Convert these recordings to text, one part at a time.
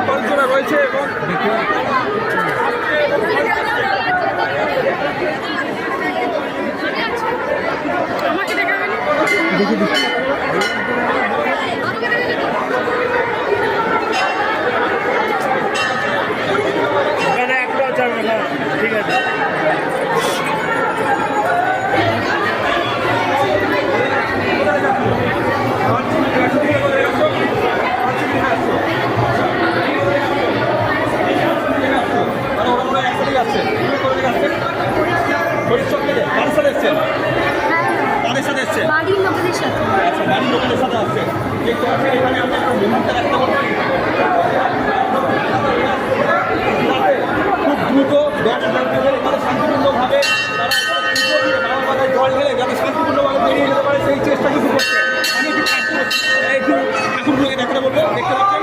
মানুষজনরা রয়েছে এবং এখানে বাড়ির সাথে আচ্ছা এখানে আমরা একটা মুহূর্তে রাখতে খুব দ্রুত ব্যাট এখানে শান্তিপূর্ণভাবে তারা পুজো দিয়ে জল ঢেলে শান্তিপূর্ণভাবে বেরিয়ে যেতে পারে, সেই চেষ্টা আমি একটু একটু ঠাকুরগুলোকে বলব। দেখতে পাচ্ছেন?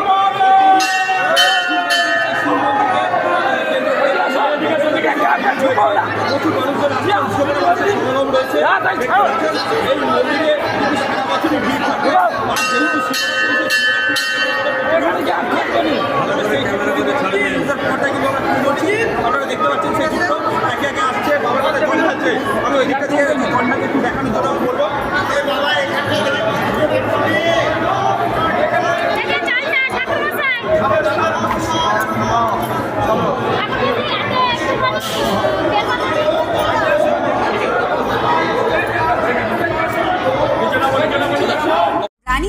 প্রচুর মানুষজন আসছেন উৎসবের এই মন্দিরে বছরই ভিড় থাকে আর যেহেতু আপনারা দেখতে পাচ্ছেন সেই চিত্র একে একে আসছে বাবার কাছে জল খাচ্ছে আমি ওই দিকটা দিয়ে জলটাকে একটু দেখানোর জন্য আমি বলব এই বাবা এখান থেকে Rani